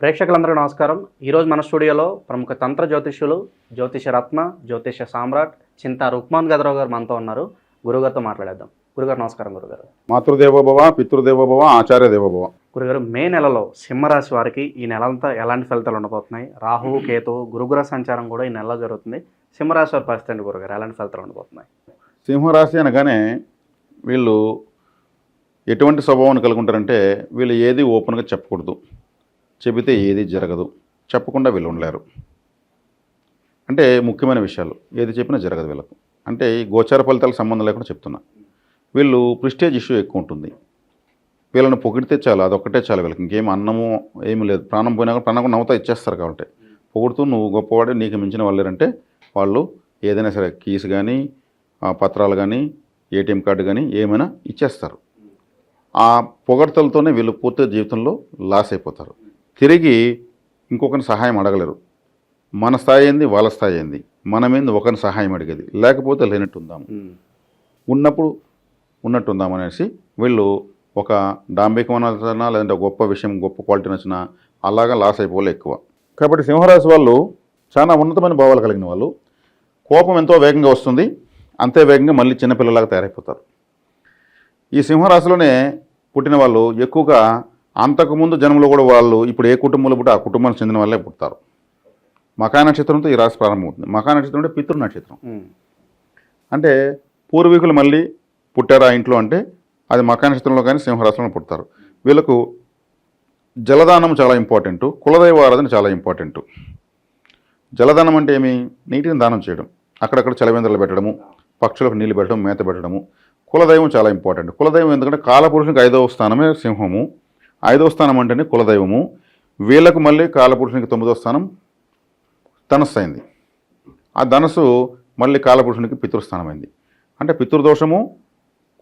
ప్రేక్షకులందరికీ నమస్కారం. ఈరోజు మన స్టూడియోలో ప్రముఖ తంత్ర జ్యోతిష్యులు జ్యోతిష రత్న జ్యోతిష సామ్రాట్ చింతా రుక్మాన్ గదరావు గారు మనతో ఉన్నారు. గురుగారితో మాట్లాడేద్దాం. గురుగారు నమస్కారం గురుగారు. మాతృదేవోభవ పితృదేవోభవ ఆచార్య దేవోభవ గురుగారు మే నెలలో సింహరాశి వారికి ఈ నెలంతా ఎలాంటి ఫలితాలు ఉండబోతున్నాయి? రాహువు కేతువు గురుగుర సంచారం కూడా ఈ నెలలో జరుగుతుంది. సింహరాశి వారి పరిస్థితి అండి గురుగారు? ఎలాంటి ఫలితాలు ఉండబోతున్నాయి? సింహరాశి అనగానే వీళ్ళు ఎటువంటి స్వభావాన్ని కలిగి ఉంటారంటే వీళ్ళు ఏది ఓపెన్గా చెప్పకూడదు. చెబితే ఏది జరగదు. చెప్పకుండా వీళ్ళు ఉండలేరు. అంటే ముఖ్యమైన విషయాలు. ఏది చెప్పినా జరగదు వీళ్ళకు. అంటే ఈ గోచార ఫలితాలకు సంబంధం లేకుండా చెప్తున్నా. వీళ్ళు ప్రిస్టేజ్ ఇష్యూ ఎక్కువ ఉంటుంది. వీళ్ళని పొగిడితే చాలు అదొక్కటే చాలు వీళ్ళకి. ఇంకేం అన్నము ఏమీ లేదు. ప్రాణం పోయినా కూడా ప్రాణం కూడా నవ్వుతా ఇచ్చేస్తారు కాబట్టి. పొగుడుతూ నువ్వు గొప్పవాడే నీకు మించిన వాళ్ళేరంటే వాళ్ళు ఏదైనా సరే కీస్ కానీ పత్రాలు కానీ ఏటీఎం కార్డు కానీ ఏమైనా ఇచ్చేస్తారు. ఆ పొగడ్తలతోనే వీళ్ళు పూర్తి జీవితంలో లాస్ అయిపోతారు. తిరిగి ఇంకొకరిని సహాయం అడగలేరు. మన స్థాయి ఏంది? వాళ్ళ స్థాయి ఏంది? మనమేంది ఒకరిని సహాయం అడిగేది. లేకపోతే లేనట్టు ఉందాము ఉన్నప్పుడు ఉన్నట్టు ఉందాం అనేసి వీళ్ళు ఒక డాంబికం నచ్చినా లేదంటే గొప్ప విషయం గొప్ప క్వాలిటీ నచ్చినా అలాగా లాస్ అయిపోలే ఎక్కువ. కాబట్టి సింహరాశి వాళ్ళు చాలా ఉన్నతమైన భావాలు కలిగిన వాళ్ళు. కోపం ఎంతో వేగంగా వస్తుంది. అంతే వేగంగా మళ్ళీ చిన్నపిల్లలాగా తయారైపోతారు. ఈ సింహరాశిలోనే పుట్టిన వాళ్ళు ఎక్కువగా అంతకుముందు జన్మలో కూడా వాళ్ళు ఇప్పుడు ఏ కుటుంబంలో పుట్టి ఆ కుటుంబానికి చెందిన వాళ్ళే పుడతారు. మకా నక్షత్రంతో ఈ రాశి ప్రారంభమవుతుంది. మకా నక్షత్రం అంటే పితృ నక్షత్రం. అంటే పూర్వీకులు మళ్ళీ పుట్టారా ఇంట్లో అంటే అది మకా నక్షత్రంలో కానీ సింహరాశిలో పుడతారు. వీళ్ళకు జలదానం చాలా ఇంపార్టెంట్. కులదైవ ఆరాధన చాలా ఇంపార్టెంట్. జలదానం అంటే ఏమి? నీటిని దానం చేయడం. అక్కడక్కడ చలవేంద్రాలు పెట్టడము పక్షులకు నీళ్ళు పెట్టడం మేత పెట్టడము. కులదైవం చాలా ఇంపార్టెంట్. కులదైవం ఎందుకంటే కాలపురుషునికి ఐదవ స్థానమే సింహము. ఐదవ స్థానం అంటేనే కులదైవము. వీళ్ళకు మళ్ళీ కాలపురుషునికి తొమ్మిదవ స్థానం ధనస్సు అయింది. ఆ ధనస్సు మళ్ళీ కాలపురుషునికి పితృస్థానమైంది. అంటే పితృదోషము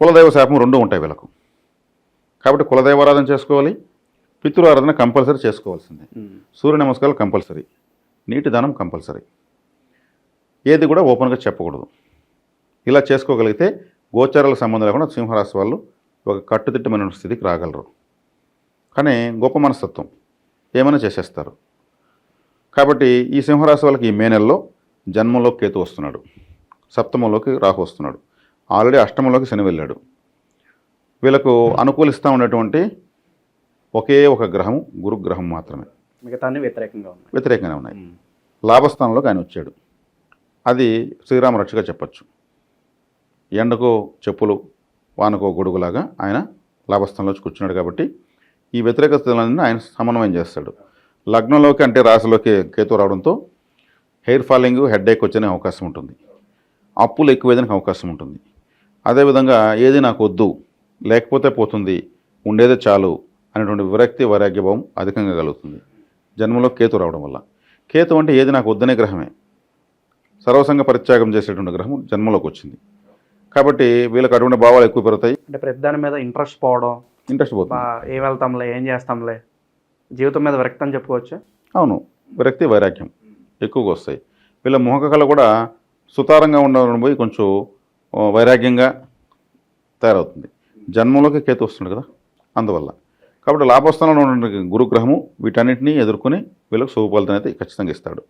కులదైవ శాపం రెండు ఉంటాయి వీళ్ళకు. కాబట్టి కులదైవారాధన చేసుకోవాలి పితృ ఆరాధన కంపల్సరీ చేసుకోవాల్సిందే. సూర్య నమస్కారాలు కంపల్సరీ నీటి దానం కంపల్సరీ. ఏది కూడా ఓపెన్గా చెప్పకూడదు. ఇలా చేసుకోగలిగితే గోచారాలకు సంబంధం లేకుండా సింహరాశి వాళ్ళు ఒక కట్టుదిట్టమైన స్థితికి రాగలరు. కానీ గొప్ప మనస్తత్వం. ఏమైనా చేసేస్తారు. కాబట్టి ఈ సింహరాశి వాళ్ళకి ఈ మే నెలలో జన్మంలో కేతు వస్తున్నాడు. సప్తమంలోకి రాహు వస్తున్నాడు. ఆల్రెడీ అష్టమంలోకి శని వెళ్ళాడు. వీళ్ళకు అనుకూలిస్తూ ఉన్నటువంటి ఒకే ఒక గ్రహం గురుగ్రహం మాత్రమే. మిగతా వ్యతిరేకంగా ఉన్నాయి. వ్యతిరేకంగానే ఉన్నాయి. లాభస్థానంలోకి ఆయన వచ్చాడు. అది శ్రీరామ రక్షగా చెప్పచ్చు. ఎండకో చెప్పులు వానకో గొడుగులాగా ఆయన లాభస్థానంలో వచ్చి కూర్చున్నాడు కాబట్టి ఈ వ్యతిరేక స్థితులన్నీ ఆయన సమన్వయం చేస్తాడు. లగ్నంలోకి అంటే రాశిలోకి కేతు రావడంతో హెయిర్ ఫాలింగ్ హెడ్ ఏక్ వచ్చే అవకాశం ఉంటుంది. అప్పులు ఎక్కువేదానికి అవకాశం ఉంటుంది. అదేవిధంగా ఏది నాకు వద్దు లేకపోతే పోతుంది ఉండేదే చాలు అనేటువంటి విరక్తి వైరాగ్యభావం అధికంగా కలుగుతుంది. జన్మలో కేతు రావడం వల్ల. కేతు అంటే ఏది నాకు వద్దనే గ్రహమే. సర్వసంగ పరిత్యాగం చేసేటువంటి గ్రహం జన్మలోకి వచ్చింది. కాబట్టి వీళ్ళకి అటువంటి భావాలు ఎక్కువ పెరుగుతాయి. అంటే ప్రతి దాని మీద ఇంట్రెస్ట్ పోవడం ఇంట్రెస్ట్ పోతుంది. ఏం వెళ్తాంలే ఏం చేస్తాంలే. జీవితం మీద విరక్తి అని చెప్పుకోవచ్చు? అవును విరక్తి వైరాగ్యం ఎక్కువగా వస్తాయి. వీళ్ళ మోహకళ కూడా సుతారంగా ఉండడం పోయి కొంచెం వైరాగ్యంగా తయారవుతుంది. జన్మంలోకి కేతు వస్తుంది కదా అందువల్ల. కాబట్టి లాభస్థానంలో ఉన్న గురుగ్రహము వీటన్నిటినీ ఎదుర్కొని వీళ్ళకు శుభ ఫలితం అయితే ఖచ్చితంగా ఇస్తాడు.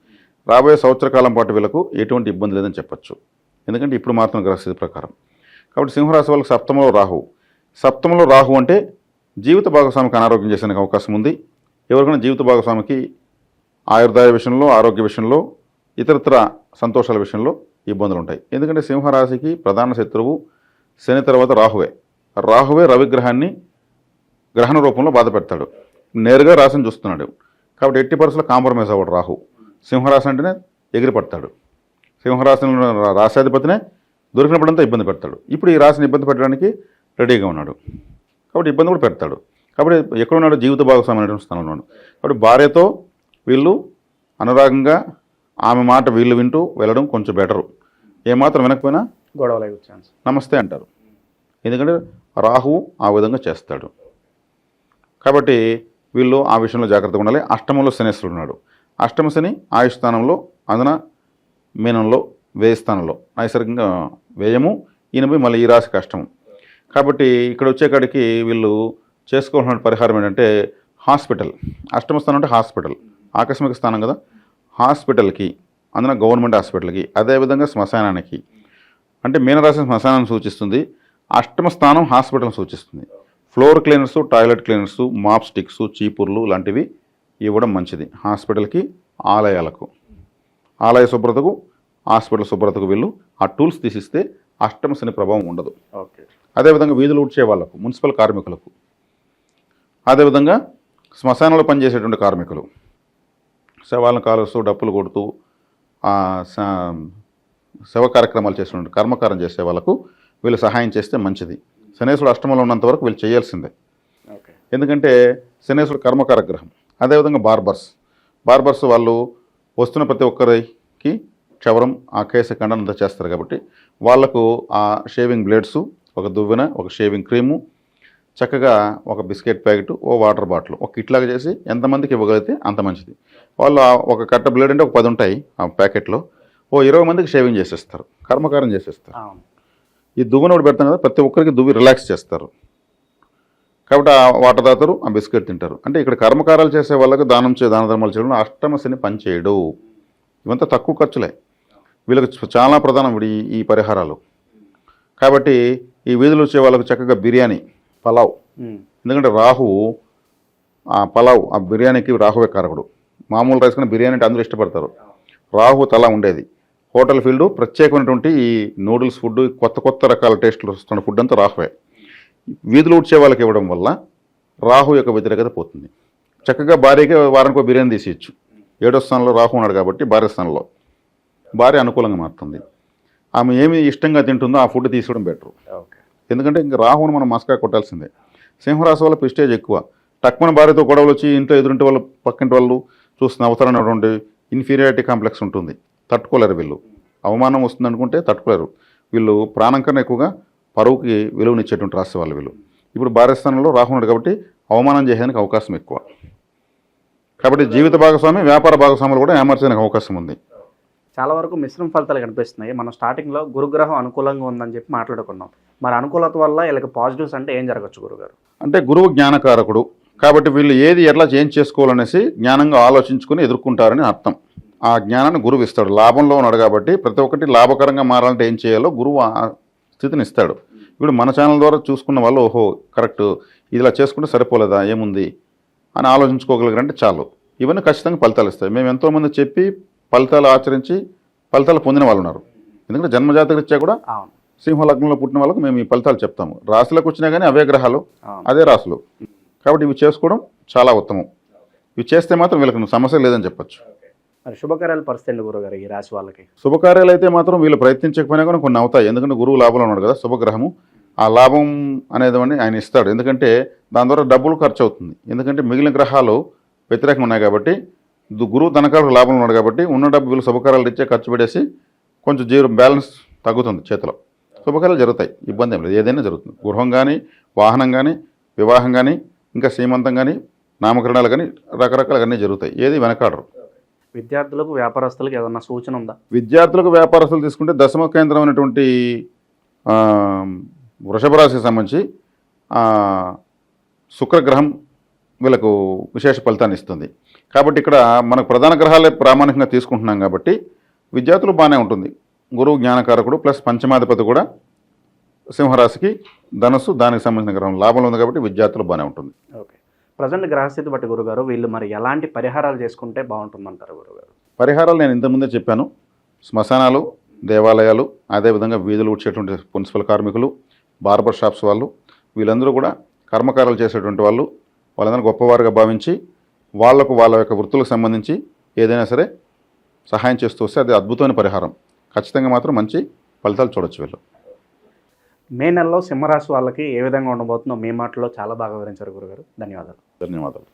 రాబోయే సంవత్సర కాలం పాటు వీళ్ళకు ఎటువంటి ఇబ్బంది లేదని చెప్పొచ్చు. ఎందుకంటే ఇప్పుడు మాత్రం గ్రహస్థితి ప్రకారం. కాబట్టి సింహరాశి వాళ్ళకి సప్తమంలో రాహు. సప్తమంలో రాహు అంటే జీవిత భాగస్వామికి అనారోగ్యం చేసేందుకు అవకాశం ఉంది. ఎవరికైనా జీవిత భాగస్వామికి ఆయుర్దాయ విషయంలో ఆరోగ్య విషయంలో ఇతరత్ర సంతోషాల విషయంలో ఇబ్బందులు ఉంటాయి. ఎందుకంటే సింహరాశికి ప్రధాన శత్రువు శని తర్వాత రాహువే. రాహువే రవిగ్రహాన్ని గ్రహణ రూపంలో బాధ పెడతాడు. నేరుగా రాశిని చూస్తున్నాడు. కాబట్టి ఎట్టి పరిస్థితుల్లో కాంప్రమైజ్ అవ్వడు రాహు. సింహరాశి అంటేనే ఎగిరిపడతాడు. సింహరాశిలో రాశాధిపతినే దొరికినప్పుడంతా ఇబ్బంది పెడతాడు. ఇప్పుడు ఈ రాశిని ఇబ్బంది పెట్టడానికి రెడీగా ఉన్నాడు. కాబట్టి ఇబ్బంది కూడా పెడతాడు. కాబట్టి ఎక్కడ ఉన్నాడు? జీవిత భాగస్వామి అనేటువంటి స్థానంలో ఉన్నాడు. కాబట్టి భార్యతో వీళ్ళు అనురాగంగా ఆమె మాట వీళ్ళు వింటూ వెళ్ళడం కొంచెం బెటరు. ఏమాత్రం వినకపోయినా గొడవలు ఛాన్స్ నమస్తే అంటారు. ఎందుకంటే రాహువు ఆ విధంగా చేస్తాడు. కాబట్టి వీళ్ళు ఆ విషయంలో జాగ్రత్తగా ఉండాలి. అష్టమంలో శనేశ్వరుడు ఉన్నాడు. అష్టమ శని ఆయుష్ స్థానంలో అందున మీనంలో వ్యయ స్థానంలో. నైసర్గికంగా వ్యయము ఈయనపై మళ్ళీ ఈ రాశి కష్టము. కాబట్టి ఇక్కడ వచ్చేకాడికి వీళ్ళు చేసుకోవాల్సిన పరిహారం ఏంటంటే హాస్పిటల్. అష్టమ స్థానం అంటే హాస్పిటల్. ఆకస్మిక స్థానం కదా. హాస్పిటల్కి అందున గవర్నమెంట్ హాస్పిటల్కి అదేవిధంగా శ్మశానానికి. అంటే మీనరాశి శ్మశానాన్ని సూచిస్తుంది. అష్టమ స్థానం హాస్పిటల్ సూచిస్తుంది. Floor cleaners toilet cleaners mop sticks చీపుర్లు లాంటివి ఇవ్వడం మంచిది. హాస్పిటల్కి ఆలయాలకు. ఆలయ శుభ్రతకు హాస్పిటల్ శుభ్రతకు వీళ్ళు ఆ టూల్స్ తీసిస్తే అష్టమ శని ప్రభావం ఉండదు. ఓకే. అదేవిధంగా వీధులు ఊడ్చే వాళ్ళకు మున్సిపల్ కార్మికులకు. అదేవిధంగా శ్మశానంలో పనిచేసేటువంటి కార్మికులు. శవాలను కాలుస్తూ డప్పులు కొడుతూ శవ కార్యక్రమాలు చేసినటువంటి కర్మకారం చేసే వాళ్ళకు వీళ్ళు సహాయం చేస్తే మంచిది. శనేశ్వరుడు అష్టమంలో ఉన్నంత వరకు వీళ్ళు చేయాల్సిందే. ఎందుకంటే శనేశ్వరుడు కర్మకార గ్రహం అదేవిధంగా బార్బర్స్. బార్బర్స్ వాళ్ళు వస్తున్న ప్రతి ఒక్కరికి క్షవరం ఆ కేస ఖండనంతా చేస్తారు కాబట్టి వాళ్ళకు ఆ షేవింగ్ బ్లేడ్స్ ఒక దువ్వెన ఒక షేవింగ్ క్రీము చక్కగా ఒక బిస్కెట్ ప్యాకెట్ ఓ వాటర్ బాటిల్ ఒక ఇట్లాగా చేసి ఎంతమందికి ఇవ్వగలిగితే అంత మంచిది. వాళ్ళు ఒక కట్ట బ్లేడ్ అంటే ఒక పది ఉంటాయి ఆ ప్యాకెట్లో ఓ ఇరవై మందికి షేవింగ్ చేసేస్తారు కర్మకారం చేసేస్తారు. ఈ దువ్వెన ఒకటి పెడతాం కదా ప్రతి ఒక్కరికి దువ్వి రిలాక్స్ చేస్తారు. కాబట్టి ఆ వాటర్ తాగుతారు ఆ బిస్కెట్ తింటారు. అంటే ఇక్కడ కర్మకారాలు చేసే వాళ్ళకి దానం చే దాన ధర్మాలు చేయడం అష్టమ శని పనిచేయడు ఇవంతా తక్కువ ఖర్చులే. వీళ్ళకి చాలా ప్రధానం ఇప్పుడు ఈ పరిహారాలు. కాబట్టి ఈ వీధులు వచ్చే వాళ్ళకు చక్కగా బిర్యానీ పలావ్. ఎందుకంటే రాహు ఆ పలావ్ ఆ బిర్యానీకి రాహువే కారకుడు. మామూలు రైస్ కన్నా బిర్యానీ అంటే అందరూ ఇష్టపడతారు. రాహు తల ఉండేది. హోటల్ ఫీల్డ్ ప్రత్యేకమైనటువంటి ఈ నూడిల్స్ ఫుడ్ కొత్త కొత్త రకాల టేస్ట్లు వస్తున్న ఫుడ్ అంతా రాహువే. వీధులు ఉడ్చే వాళ్ళకి ఇవ్వడం వల్ల రాహు యొక్క వ్యతిరేకత పోతుంది. చక్కగా భార్యకి వారానికి బిర్యానీ తీసేయచ్చు ఏడో స్థానంలో రాహు ఉన్నాడు కాబట్టి భార్య స్థానంలో. భార్య అనుకూలంగా మారుతుంది. ఆమె ఏమి ఇష్టంగా తింటుందో ఆ ఫుడ్ తీసుకోవడం బెటర్. ఓకే. ఎందుకంటే ఇంకా రాహుని మనం మస్కా కొట్టాల్సిందే. సింహరాశి వల్ల ప్రిస్టేజ్ ఎక్కువ. తక్కువ భార్యతో గొడవలు వచ్చి ఇంట్లో ఎదురింటి వాళ్ళు పక్కింటి వాళ్ళు చూస్తున్న అవసరమైనటువంటి ఇన్ఫీరియారిటీ కాంప్లెక్స్ ఉంటుంది. తట్టుకోలేరు వీళ్ళు. అవమానం వస్తుంది అనుకుంటే తట్టుకోలేరు. వీళ్ళు ప్రాణం కన్నా ఎక్కువగా పరువుకి విలువనిచ్చేటువంటి రాశి వాళ్ళు వీళ్ళు. ఇప్పుడు భార్య స్థానంలో రాహు ఉన్నాడు కాబట్టి అవమానం చేయడానికి అవకాశం ఎక్కువ. కాబట్టి జీవిత భాగస్వామి వ్యాపార భాగస్వాములు కూడా ఏమర్చడానికి అవకాశం ఉంది. చాలా వరకు మిశ్రమ ఫలితాలు కనిపిస్తున్నాయి. మనం స్టార్టింగ్లో గురుగ్రహం అనుకూలంగా ఉందని చెప్పి మాట్లాడుకున్నాం. మరి అనుకూలత వల్ల వీళ్ళకి పాజిటివ్స్ అంటే ఏం జరగచ్చు గురుగారు? అంటే గురువు జ్ఞానకారకుడు. కాబట్టి వీళ్ళు ఏది ఎట్లా చేంజ్ చేసుకోవాలనేసి జ్ఞానంగా ఆలోచించుకుని ఎదుర్కొంటారని అర్థం. ఆ జ్ఞానాన్ని గురువు ఇస్తాడు. లాభంలో ఉన్నాడు కాబట్టి ప్రతి ఒక్కటి లాభకరంగా మారాలంటే ఏం చేయాలో గురువు ఆ స్థితిని ఇస్తాడు. ఇప్పుడు మన ఛానల్ ద్వారా చూసుకున్న వాళ్ళు ఓహో కరెక్ట్ ఇలా చేసుకుంటే సరిపోలేదా? ఏముంది? అని ఆలోచించుకోగలిగారంటే చాలు. ఇవన్నీ ఖచ్చితంగా ఫలితాలు ఇస్తాయి. మేము ఎంతోమంది చెప్పి ఫలితాలు ఆచరించి ఫలితాలు పొందిన వాళ్ళు ఉన్నారు. ఎందుకంటే జన్మజాతక రీత్యా కూడా సింహ లగ్నంలో పుట్టిన వాళ్ళకు మేము ఈ ఫలితాలు చెప్తాము. రాశులకు వచ్చినా కానీ అవే గ్రహాలు అదే రాసులు కాబట్టి ఇవి చేసుకోవడం చాలా ఉత్తమం. ఇవి చేస్తే మాత్రం వీళ్ళకి సమస్య లేదని చెప్పొచ్చు. మరి శుభకార్యాల పరిస్థితి గురుగారు ఈ రాశి వాళ్ళకి? శుభకార్యాలు అయితే మాత్రం వీళ్ళు ప్రయత్నించకపోయినా కూడా కొన్ని అవుతాయి. ఎందుకంటే గురువు లాభంలో ఉన్నాడు కదా శుభగ్రహము. ఆ లాభం అనేది ఆయన ఇస్తాడు. ఎందుకంటే దాని ద్వారా డబ్బులు ఖర్చు అవుతుంది. ఎందుకంటే మిగిలిన గ్రహాలు వ్యతిరేకంగా ఉన్నాయి కాబట్టి గురువు తనకాలకు లాభంలో ఉన్నాడు కాబట్టి ఉన్న డబ్బు వీళ్ళు శుభకార్యాలు ఇచ్చే ఖర్చు పెట్టేసి కొంచెం జీరో బ్యాలెన్స్ తగ్గుతుంది చేతిలో. శుభకార్యాలు జరుగుతాయి ఇబ్బంది ఏం లేదు ఏదైనా జరుగుతుంది. గృహం కానీ వాహనం కానీ వివాహం కానీ ఇంకా శ్రీమంతం కానీ నామకరణాలు కానీ రకరకాలుగా అన్నీ జరుగుతాయి. ఏది వెనకాడరు. విద్యార్థులకు వ్యాపారస్తులకు ఏదన్నా సూచన ఉందా? విద్యార్థులకు వ్యాపారస్తులు తీసుకుంటే దశమ కేంద్రమైనటువంటి ఆ, వృషభ రాశికి సంబంధించి శుక్రగ్రహం వీళ్ళకు విశేష ఫలితాన్ని ఇస్తుంది. కాబట్టి ఇక్కడ మనకు ప్రధాన గ్రహాలే ప్రామాణికంగా తీసుకుంటున్నాం కాబట్టి విద్యార్థులు బాగానే ఉంటుంది. గురువు జ్ఞానకారకుడు ప్లస్ పంచమాధిపతి కూడా సింహరాశికి ధనస్సు దానికి సంబంధించిన గ్రహం లాభంలో ఉంది కాబట్టి విద్యార్థులు బాగానే ఉంటుంది. ఓకే. ప్రజెంట్ గ్రహస్థితి బట్టి గురుగారు వీళ్ళు మరి ఎలాంటి పరిహారాలు చేసుకుంటే బాగుంటుందంటారు గురుగారు? పరిహారాలు నేను ఇంతకుముందే చెప్పాను. శ్మశానాలు దేవాలయాలు అదేవిధంగా వీధులు ఉడ్చేటువంటి మున్సిపల్ కార్మికులు బార్బర్ షాప్స్ వాళ్ళు వీళ్ళందరూ కూడా కర్మకారాలు చేసేటువంటి వాళ్ళు వాళ్ళందరూ గొప్పవారుగా భావించి వాళ్ళకు వాళ్ళ యొక్క వృత్తులకు సంబంధించి ఏదైనా సరే సహాయం చేస్తూ వస్తే అది అద్భుతమైన పరిహారం. ఖచ్చితంగా మాత్రం మంచి ఫలితాలు చూడొచ్చు వీళ్ళు. మే నెలలో సింహరాశి వాళ్ళకి ఏ విధంగా ఉండబోతుందో మీ మాటలో చాలా బాగా వివరించారు గురుగారు. ధన్యవాదాలు. ధన్యవాదాలు.